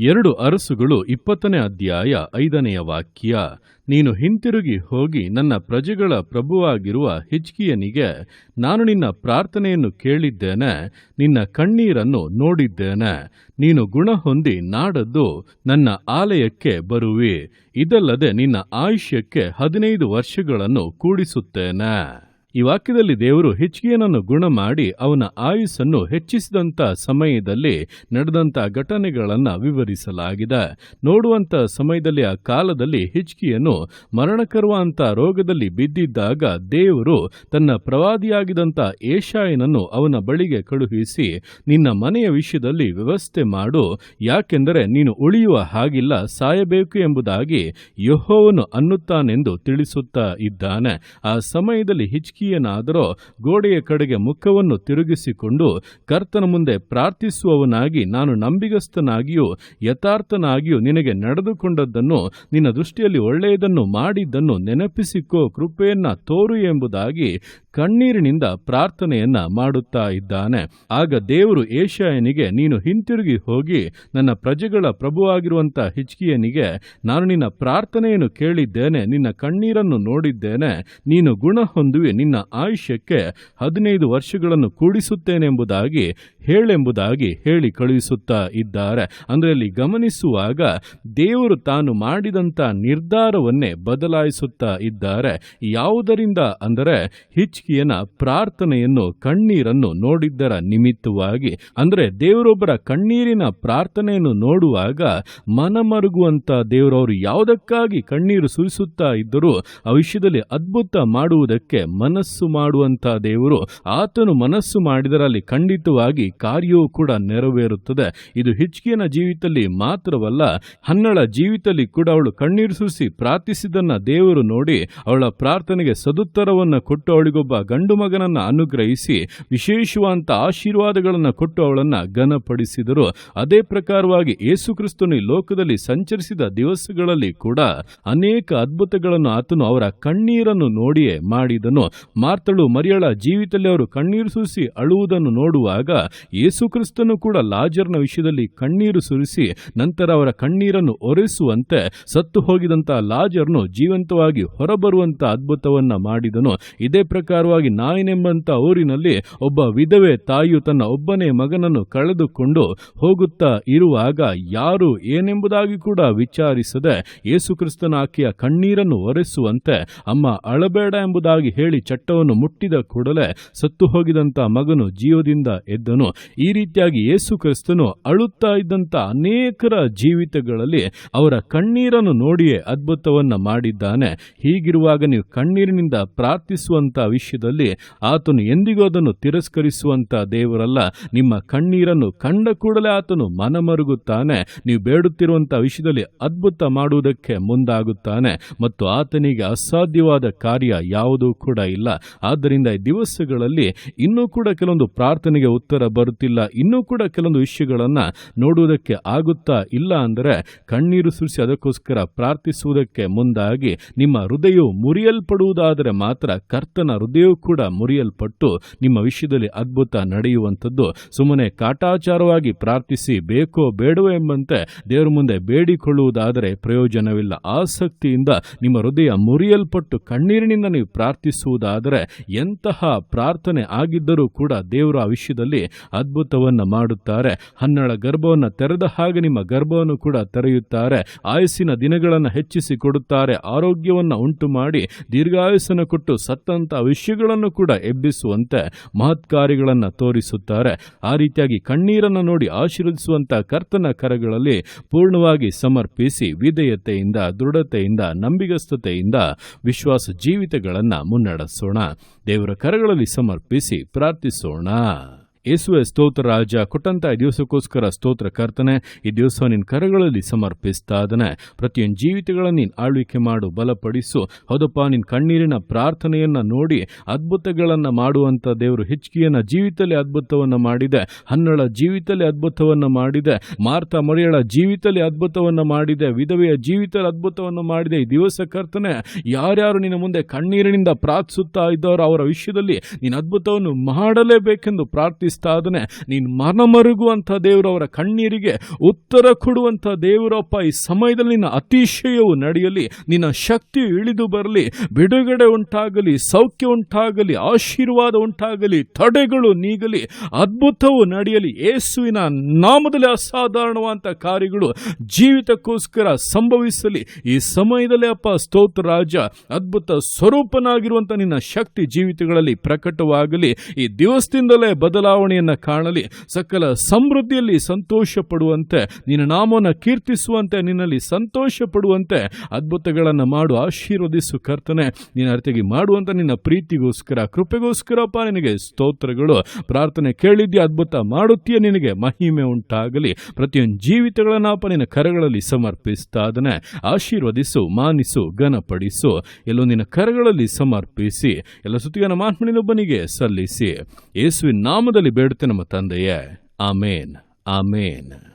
ಎರಡು ಅರಸುಗಳು ಇಪ್ಪತ್ತನೇ ಅಧ್ಯಾಯ ಐದನೆಯ ವಾಕ್ಯ, ನೀನು ಹಿಂತಿರುಗಿ ಹೋಗಿ ನನ್ನ ಪ್ರಜೆಗಳ ಪ್ರಭುವಾಗಿರುವ ಹಿಜ್ಕಿಯನಿಗೆ ನಾನು ನಿನ್ನ ಪ್ರಾರ್ಥನೆಯನ್ನು ಕೇಳಿದ್ದೇನೆ, ನಿನ್ನ ಕಣ್ಣೀರನ್ನು ನೋಡಿದ್ದೇನೆ, ನೀನು ಗುಣ ಹೊಂದಿ ನಾಡದ್ದು ನನ್ನ ಆಲಯಕ್ಕೆ ಬರುವಿ, ಇದಲ್ಲದೆ ನಿನ್ನ ಆಯುಷ್ಯಕ್ಕೆ ಹದಿನೈದು ವರ್ಷಗಳನ್ನು ಕೂಡಿಸುತ್ತೇನೆ. ಈ ವಾಕ್ಯದಲ್ಲಿ ದೇವರು ಹಿಚ್ಕಿಯನನ್ನು ಗುಣ ಮಾಡಿ ಅವನ ಆಯುಸ್ಸನ್ನು ಹೆಚ್ಚಿಸಿದಂತ ಸಮಯದಲ್ಲಿ ನಡೆದಂತ ಘಟನೆಗಳನ್ನು ವಿವರಿಸಲಾಗಿದೆ. ನೋಡುವಂತ ಸಮಯದಲ್ಲಿ, ಆ ಕಾಲದಲ್ಲಿ ಹೆಚ್ಚಿಗೆಯನ್ನು ಮರಣಕರುವ ಅಂತ ರೋಗದಲ್ಲಿ ಬಿದ್ದಿದ್ದಾಗ ದೇವರು ತನ್ನ ಪ್ರವಾದಿಯಾಗಿದಂತ ಏಷಾಯನನ್ನು ಅವನ ಬಳಿಗೆ ಕಳುಹಿಸಿ, ನಿನ್ನ ಮನೆಯ ವಿಷಯದಲ್ಲಿ ವ್ಯವಸ್ಥೆ ಮಾಡು, ಯಾಕೆಂದರೆ ನೀನು ಉಳಿಯುವ ಹಾಗಿಲ್ಲ, ಸಾಯಬೇಕು ಎಂಬುದಾಗಿ ಯಹೋವನು ಅನ್ನುತ್ತಾನೆಂದು ತಿಳಿಸುತ್ತಾ ಇದ್ದಾನೆ. ಆ ಸಮಯದಲ್ಲಿ ಹಿಚ್ಕಿಯನಾದರೋ ಗೋಡೆಯ ಕಡೆಗೆ ಮುಖವನ್ನು ತಿರುಗಿಸಿಕೊಂಡು ಕರ್ತನ ಮುಂದೆ ಪ್ರಾರ್ಥಿಸುವವನಾಗಿ ನಾನು ನಂಬಿಗಸ್ತನಾಗಿಯೂ ಯಥಾರ್ಥನಾಗಿಯೂ ನಿನಗೆ ನಡೆದುಕೊಂಡದ್ದನ್ನು, ನಿನ್ನ ದೃಷ್ಟಿಯಲ್ಲಿ ಒಳ್ಳೆಯದನ್ನು ಮಾಡಿದ್ದನ್ನು ನೆನಪಿಸಿಕೋ ಕೃಪೆಯನ್ನ ತೋರು ಎಂಬುದಾಗಿ ಕಣ್ಣೀರಿನಿಂದ ಪ್ರಾರ್ಥನೆಯನ್ನ ಮಾಡುತ್ತಾ ಇದ್ದಾನೆ. ಆಗ ದೇವರು ಏಷಾಯನಿಗೆ, ನೀನು ಹಿಂತಿರುಗಿ ಹೋಗಿ ನನ್ನ ಪ್ರಜೆಗಳ ಪ್ರಭುವಾಗಿರುವಂತ ಹಿಚ್ಕಿಯನಿಗೆ ನಾನು ನಿನ್ನ ಪ್ರಾರ್ಥನೆಯನ್ನು ಕೇಳಿದ್ದೇನೆ, ನಿನ್ನ ಕಣ್ಣೀರನ್ನು ನೋಡಿದ್ದೇನೆ, ನೀನು ಗುಣ ಹೊಂದುವೆ, ನಿನ್ನ ಆಯುಷ್ಯಕ್ಕೆ ಹದಿನೈದು ವರ್ಷಗಳನ್ನು ಕೂಡಿಸುತ್ತೇನೆಂಬುದಾಗಿ, ಹೇಳೆಂಬುದಾಗಿ ಹೇಳಿ ಕಳುಹಿಸುತ್ತಾ ಇದ್ದಾರೆ. ಅಂದರೆ ಅಲ್ಲಿ ಗಮನಿಸುವಾಗ ದೇವರು ತಾನು ಮಾಡಿದಂತ ನಿರ್ಧಾರವನ್ನೇ ಬದಲಾಯಿಸುತ್ತಾ ಇದ್ದಾರೆ. ಯಾವುದರಿಂದ ಅಂದರೆ ಹಿಚ್ಕಿಯನ ಪ್ರಾರ್ಥನೆಯನ್ನು ಕಣ್ಣೀರನ್ನು ನೋಡಿದ್ದರ ನಿಮಿತ್ತವಾಗಿ, ಅಂದರೆ ದೇವರೊಬ್ಬರ ಕಣ್ಣೀರಿನ ಪ್ರಾರ್ಥನೆಯನ್ನು ನೋಡುವಾಗ ಮನಮರುಗುವಂತ ದೇವರವರು ಯಾವುದಕ್ಕಾಗಿ ಕಣ್ಣೀರು ಸುರಿಸುತ್ತಾ ಇದ್ದರೂ ಆ ಅದ್ಭುತ ಮಾಡುವುದಕ್ಕೆ ಮನಸ್ಸು ಮಾಡುವಂತ ದೇವರು ಆತನು ಮನಸ್ಸು ಮಾಡಿದರಲ್ಲಿ ಖಂಡಿತವಾಗಿ ಕಾರ್ಯವೂ ಕೂಡ ನೆರವೇರುತ್ತದೆ. ಇದು ಹಿಚ್ಕಿಯನ ಜೀವಿತದಲ್ಲಿ ಮಾತ್ರವಲ್ಲ ಹನ್ನಳ ಜೀವಿತದಲ್ಲಿ ಕೂಡ ಅವಳು ಕಣ್ಣೀರು ಸುರಿಸಿ ಪ್ರಾರ್ಥಿಸಿದನ್ನ ದೇವರು ನೋಡಿ ಅವಳ ಪ್ರಾರ್ಥನೆಗೆ ಸದುತ್ತರವನ್ನು ಕೊಟ್ಟು ಅವಳಿಗೊಬ್ಬ ಗಂಡು ಮಗನನ್ನ ಅನುಗ್ರಹಿಸಿ ವಿಶೇಷವಾದ ಆಶೀರ್ವಾದಗಳನ್ನು ಕೊಟ್ಟು ಅವಳನ್ನ ಘನಪಡಿಸಿದರು. ಅದೇ ಪ್ರಕಾರವಾಗಿ ಯೇಸುಕ್ರಿಸ್ತನು ಈ ಲೋಕದಲ್ಲಿ ಸಂಚರಿಸಿದ ದಿವಸಗಳಲ್ಲಿ ಕೂಡ ಅನೇಕ ಅದ್ಭುತಗಳನ್ನು ಆತನು ಅವರ ಕಣ್ಣೀರನ್ನು ನೋಡಿಯೇ ಮಾಡಿದನು. ಮಾರ್ತಳು ಮರಿಯಳ ಜೀವಿತದಲ್ಲಿ ಅವರು ಕಣ್ಣೀರು ಸುರಿಸಿ ಅಳುವುದನ್ನು ನೋಡುವಾಗ ಯೇಸುಕ್ರಿಸ್ತನು ಕೂಡ ಲಾಜರ್ನ ವಿಷಯದಲ್ಲಿ ಕಣ್ಣೀರು ಸುರಿಸಿ ನಂತರ ಅವರ ಕಣ್ಣೀರನ್ನು ಒರೆಸುವಂತೆ ಸತ್ತು ಹೋಗಿದಂತ ಲಾಜರ್ನು ಜೀವಂತವಾಗಿ ಹೊರಬರುವಂತಹ ಅದ್ಭುತವನ್ನ ಮಾಡಿದನು. ಇದೇ ಪ್ರಕಾರವಾಗಿ ನಾಯಿನೆಂಬಂತ ಊರಿನಲ್ಲಿ ಒಬ್ಬ ವಿಧವೆ ತಾಯಿಯು ತನ್ನ ಒಬ್ಬನೇ ಮಗನನ್ನು ಕಳೆದುಕೊಂಡು ಹೋಗುತ್ತಾ ಇರುವಾಗ ಯಾರು ಏನೆಂಬುದಾಗಿ ಕೂಡ ವಿಚಾರಿಸದೆ ಯೇಸುಕ್ರಿಸ್ತನ ಆಕೆಯ ಕಣ್ಣೀರನ್ನು ಒರೆಸುವಂತೆ ಅಮ್ಮ ಅಳಬೇಡ ಎಂಬುದಾಗಿ ಹೇಳಿ ಚಟ್ಟವನ್ನು ಮುಟ್ಟಿದ ಕೂಡಲೇ ಸತ್ತು ಹೋಗಿದಂತ ಮಗನು ಜೀವದಿಂದ ಎದ್ದನು. ಈ ರೀತಿಯಾಗಿ ಯೇಸು ಕ್ರಿಸ್ತನು ಅಳುತ್ತಾ ಇದ್ದಂತ ಅನೇಕರ ಜೀವಿತಗಳಲ್ಲಿ ಅವರ ಕಣ್ಣೀರನ್ನು ನೋಡಿಯೇ ಅದ್ಭುತವನ್ನ ಮಾಡಿದ್ದಾನೆ. ಹೀಗಿರುವಾಗ ನೀವು ಕಣ್ಣೀರಿನಿಂದ ಪ್ರಾರ್ಥಿಸುವಂತ ವಿಷಯದಲ್ಲಿ ಆತನು ಎಂದಿಗೂ ಅದನ್ನು ತಿರಸ್ಕರಿಸುವಂತ ದೇವರಲ್ಲ. ನಿಮ್ಮ ಕಣ್ಣೀರನ್ನು ಕಂಡ ಕೂಡಲೇ ಆತನು ಮನಮರುಗುತ್ತಾನೆ. ನೀವು ಬೇಡುತ್ತಿರುವಂತಹ ವಿಷಯದಲ್ಲಿ ಅದ್ಭುತ ಮಾಡುವುದಕ್ಕೆ ಮುಂದಾಗುತ್ತಾನೆ. ಮತ್ತು ಆತನಿಗೆ ಅಸಾಧ್ಯವಾದ ಕಾರ್ಯ ಯಾವುದೂ ಕೂಡ ಇಲ್ಲ. ಆದ್ದರಿಂದ ಈ ದಿವಸಗಳಲ್ಲಿ ಇನ್ನೂ ಕೂಡ ಕೆಲವೊಂದು ಪ್ರಾರ್ಥನೆಗೆ ಉತ್ತರ ಬರುತ್ತಿಲ್ಲ. ಇನ್ನೂ ಕೂಡ ಕೆಲವೊಂದು ವಿಷಯಗಳನ್ನ ನೋಡುವುದಕ್ಕೆ ಆಗುತ್ತಾ ಇಲ್ಲ ಅಂದರೆ ಕಣ್ಣೀರು ಸುರಿಸಿ ಅದಕ್ಕೋಸ್ಕರ ಪ್ರಾರ್ಥಿಸುವುದಕ್ಕೆ ಮುಂದಾಗಿ ನಿಮ್ಮ ಹೃದಯವು ಮುರಿಯಲ್ಪಡುವುದಾದರೆ ಮಾತ್ರ ಕರ್ತನ ಹೃದಯವು ಕೂಡ ಮುರಿಯಲ್ಪಟ್ಟು ನಿಮ್ಮ ವಿಷಯದಲ್ಲಿ ಅದ್ಭುತ ನಡೆಯುವಂಥದ್ದು. ಸುಮ್ಮನೆ ಕಾಟಾಚಾರವಾಗಿ ಪ್ರಾರ್ಥಿಸಿ ಬೇಕೋ ಬೇಡವೋ ಎಂಬಂತೆ ದೇವರ ಮುಂದೆ ಬೇಡಿಕೊಳ್ಳುವುದಾದರೆ ಪ್ರಯೋಜನವಿಲ್ಲ. ಆಸಕ್ತಿಯಿಂದ ನಿಮ್ಮ ಹೃದಯ ಮುರಿಯಲ್ಪಟ್ಟು ಕಣ್ಣೀರಿನಿಂದ ನೀವು ಪ್ರಾರ್ಥಿಸುವುದಾದರೆ ಎಂತಹ ಪ್ರಾರ್ಥನೆ ಆಗಿದ್ದರೂ ಕೂಡ ದೇವರು ಆ ವಿಷಯದಲ್ಲಿ ಅದ್ಭುತವನ್ನ ಮಾಡುತ್ತಾರೆ. ಹನ್ನಳ ಗರ್ಭವನ್ನು ತೆರೆದ ಹಾಗೆ ನಿಮ್ಮ ಗರ್ಭವನ್ನು ಕೂಡ ತೆರೆಯುತ್ತಾರೆ. ಆಯಸ್ಸಿನ ದಿನಗಳನ್ನು ಹೆಚ್ಚಿಸಿ ಕೊಡುತ್ತಾರೆ. ಆರೋಗ್ಯವನ್ನ ಉಂಟು ಮಾಡಿ ದೀರ್ಘಾಯುಸ್ಸನ್ನು ಕೊಟ್ಟು ಸತ್ತಂತ ವಿಷಯಗಳನ್ನು ಕೂಡ ಎಬ್ಬಿಸುವಂತೆ ಮಹತ್ ಕಾರ್ಯಗಳನ್ನು ತೋರಿಸುತ್ತಾರೆ. ಆ ರೀತಿಯಾಗಿ ಕಣ್ಣೀರನ್ನು ನೋಡಿ ಆಶೀರ್ವದಿಸುವಂತ ಕರ್ತನ ಕರಗಳಲ್ಲಿ ಪೂರ್ಣವಾಗಿ ಸಮರ್ಪಿಸಿ ವಿಧೇಯತೆಯಿಂದ, ದೃಢತೆಯಿಂದ, ನಂಬಿಗಸ್ತತೆಯಿಂದ ವಿಶ್ವಾಸ ಜೀವಿತಗಳನ್ನು ಮುನ್ನಡೆಸೋಣ. ದೇವರ ಕರಗಳಲ್ಲಿ ಸಮರ್ಪಿಸಿ ಪ್ರಾರ್ಥಿಸೋಣ. ಯೇಸುವೆ ಸ್ತೋತ್ರ ರಾಜ, ಕೊಟ್ಟಂತ ದಿವಸಕ್ಕೋಸ್ಕರ ಸ್ತೋತ್ರ ಕರ್ತನೆ, ಈ ದಿವಸ ನಿನ್ನ ಕರಗಳಲ್ಲಿ ಸಮರ್ಪಿಸ್ತಾ ಇದ್ದಾನೆ. ಪ್ರತಿಯೊಂದು ಜೀವಿತಗಳನ್ನು ನೀನು ಆಳ್ವಿಕೆ ಮಾಡು, ಬಲಪಡಿಸು. ಹೌದಪ್ಪ, ನಿನ್ನ ಕಣ್ಣೀರಿನ ಪ್ರಾರ್ಥನೆಯನ್ನ ನೋಡಿ, ಅದ್ಭುತಗಳನ್ನ ಮಾಡುವಂತ ದೇವರು ಹಿಚ್ಕಿಯನ ಜೀವಿತದಲ್ಲಿ ಅದ್ಭುತವನ್ನ ಮಾಡಿದೆ. ಹನ್ನಳ ಜೀವಿತದಲ್ಲಿ ಅದ್ಭುತವನ್ನ ಮಾಡಿದೆ. ಮಾರ್ತ ಮರಿಯಳ ಜೀವಿತದಲ್ಲಿ ಅದ್ಭುತವನ್ನ ಮಾಡಿದೆ. ವಿಧವೆಯ ಜೀವಿತದಲ್ಲಿ ಅದ್ಭುತವನ್ನು ಮಾಡಿದೆ. ಈ ದಿವಸ ಕರ್ತನೆ, ಯಾರ್ಯಾರು ನಿನ್ನ ಮುಂದೆ ಕಣ್ಣೀರಿನಿಂದ ಪ್ರಾರ್ಥಿಸುತ್ತಾ ಇದ್ದವರು ಅವರ ವಿಷಯದಲ್ಲಿ ನೀನು ಅದ್ಭುತವನ್ನು ಮಾಡಲೇಬೇಕೆಂದು ಪ್ರಾರ್ಥಿಸಿ ಇದ್ದಾನೆ ನೀನು ಮನಮರುಗುವಂಥ ದೇವರು ಅವರ ಕಣ್ಣೀರಿಗೆ ಉತ್ತರ ಕೊಡುವಂಥ ದೇವರಪ್ಪ ಈ ಸಮಯದಲ್ಲಿ ನಿನ್ನ ಅತಿಶಯವು ನಡೆಯಲಿ, ನಿನ್ನ ಶಕ್ತಿಯು ಇಳಿದು ಬರಲಿ, ಬಿಡುಗಡೆ ಉಂಟಾಗಲಿ, ಸೌಖ್ಯ ಉಂಟಾಗಲಿ, ಆಶೀರ್ವಾದ ಉಂಟಾಗಲಿ, ತಡೆಗಳು ನೀಗಲಿ, ಅದ್ಭುತವು ನಡೆಯಲಿ, ಯೇಸುವಿನ ನಾಮದಲ್ಲಿ ಅಸಾಧಾರಣವಾದಂಥ ಕಾರ್ಯಗಳು ಜೀವಿತಕ್ಕೋಸ್ಕರ ಸಂಭವಿಸಲಿ. ಈ ಸಮಯದಲ್ಲಿ ಅಪ್ಪ ಸ್ತೋತ್ರ ರಾಜ, ಅದ್ಭುತ ಸ್ವರೂಪನಾಗಿರುವಂಥ ನಿನ್ನ ಶಕ್ತಿ ಜೀವಿತಗಳಲ್ಲಿ ಪ್ರಕಟವಾಗಲಿ. ಈ ದಿವಸದಿಂದಲೇ ಬದಲಾವಣೆಯನ್ನು ಕಾಣಲಿ, ಸಕಲ ಸಮೃದ್ಧಿಯಲ್ಲಿ ಸಂತೋಷ ಪಡುವಂತೆ ನಿನ್ನ ನಾಮವನ್ನು ಕೀರ್ತಿಸುವಂತೆ, ನಿನ್ನಲ್ಲಿ ಸಂತೋಷ ಪಡುವಂತೆ ಅದ್ಭುತಗಳನ್ನು ಮಾಡು, ಆಶೀರ್ವದಿಸು ಕರ್ತನೆ. ನಿನ್ನ ಅರ್ಥಿಗೆ ಮಾಡುವಂತ ನಿನ್ನ ಪ್ರೀತಿಗೋಸ್ಕರ, ಕೃಪೆಗೋಸ್ಕರಪ್ಪ ನಿನಗೆ ಸ್ತೋತ್ರಗಳು. ಪ್ರಾರ್ಥನೆ ಕೇಳಿದ್ಯಾ, ಅದ್ಭುತ ಮಾಡುತ್ತೀಯ, ನಿನಗೆ ಮಹಿಮೆ ಉಂಟಾಗಲಿ. ಪ್ರತಿಯೊಂದು ಜೀವಿತಗಳನ್ನಪ್ಪ ನಿನ್ನ ಕರಗಳಲ್ಲಿ ಸಮರ್ಪಿಸ್ತಾದನೆ. ಆಶೀರ್ವದಿಸು, ಮಾನಿಸು, ಘನಪಡಿಸು. ಎಲ್ಲೋ ನಿನ್ನ ಕರಗಳಲ್ಲಿ ಸಮರ್ಪಿಸಿ, ಎಲ್ಲ ಸುತ್ತಿಗನ ಮಾತ್ಮನಿನೊಬ್ಬನಿಗೆ ಸಲ್ಲಿಸಿ. ಯೇಸುವಿನ ನಾಮದಲ್ಲಿ இப்படி எடுத்து நம்ம தந்தைய. ஆமேன். ஆமேன்.